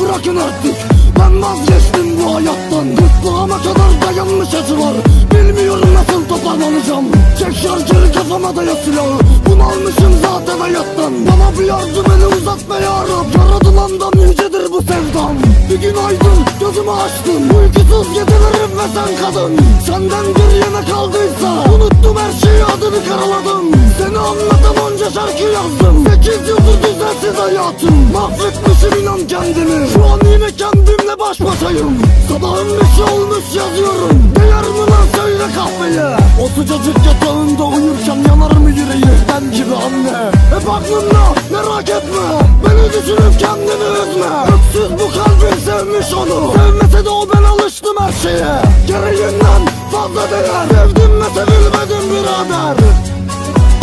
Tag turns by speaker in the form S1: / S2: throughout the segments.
S1: bırakın artık. Ben vazgeçtim bu hayattan. Gırtlağıma kadar dayanmış acılar Bilmiyorum nasıl toparlanacağım. Çek şarjörü kafama daya silahı. Bunalmışım zaten hayattan. Bana bir yardım eli uzatma yarım Yaradılandan yücedir bu sevdam Bir gün aydın gözümü açtım Uykusuz gecelerim ve sen kadın. Senden bir yana kaldıysa Unuttum her şeyi adını karaladım. Seni anlatan onca şarkı yazdım. Sekiz yıldır düzensiz hayatım. Mahvetmişim inan kendimi. Şu an yine kendimle baş başayım. Sabahın beşi olmuş yazıyorum. Değer mi lan söyle kahveye. O sıcacık yatağında uyurken yanar mı yüreği Ben gibi anne. Hep aklımda merak etme. Beni düşünüp kendini üzme. Öksüz bu kalbin sevmiş onu. Sevmese de o ben alıştım her şeye. Gereğinden fazla değer. Sevdim ve sevilmedim birader.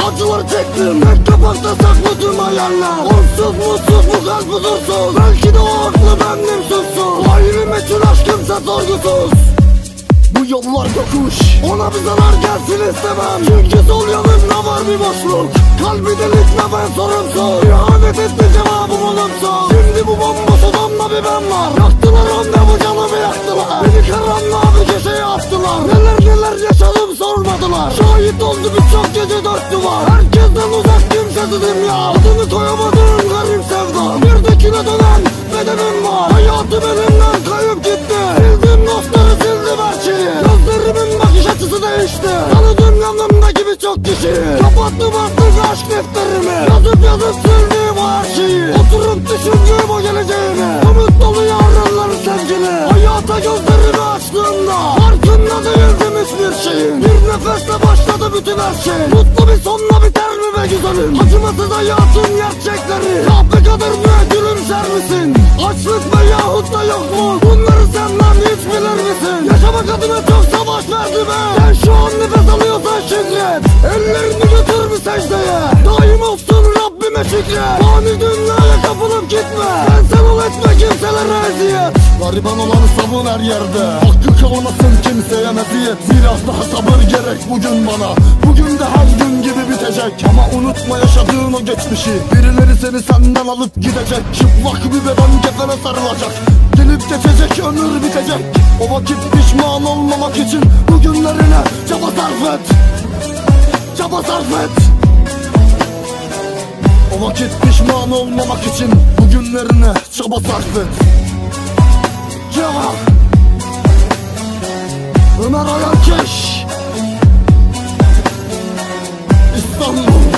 S1: Acılar çektim. Tek kapakta saklı tüm hayaller. Onsuz mutsuz bu kalp huzursuz Belki de o aklı bendim suçsuz Ayrı meçhul aşkımsa sorgusuz bu yollar yokuş Ona bir zarar gelsin istemem. Çünkü sol yanımda var bir boşluk. Kalbi delikme ben sorumsuz. İhanet etti cevabım olumsuz. Şimdi bu bomboş odamda bir ben var. Yaktılar bu canımı yaktılar. Beni karanlığa bir köşeye attılar. Neler neler yaşadım sormadılar. Şahit oldu birçok gece dört duvar. Herkesten uzak kimsesizim ya. Adını koyamadığım garip sevdam. Bir de kine dönen bedenim var. Hayatım elimden kayıp gitti birçok kişi. Kapattım artık aşk defterimi. Yazıp yazıp o her şeyi. Oturup düşündüğüm o geleceğini Umut dolu yarınları sevgili Hayata gözlerimi açtığımda Farkında değildim hiçbir şeyin. Bir nefesle başladı bütün her şey. Mutlu bir sonla biter mi be güzelim? Acımasız hayatın gerçekleri. Kahpe kadar mı gülümser misin? Açlık mı yahut da yok mu Rabbime şükret Fani dünyaya kapılıp gitme. Sen sen ol etme kimselere eziyet Gariban olanı savun her yerde. Hakkı kalmasın kimseye meziyet Biraz daha sabır gerek bugün bana. Bugün de her gün gibi bitecek. Ama unutma yaşadığın o geçmişi. Birileri seni senden alıp gidecek. Çıplak bir beden kefene sarılacak. Gelip geçecek ömür bitecek. O vakit pişman olmamak için Bugünlerine çaba sarf et. Çaba sarf et Vakit pişman olmamak için Bugünlerine çaba sarf et. Ya. Ömer Ayarkeş İstanbul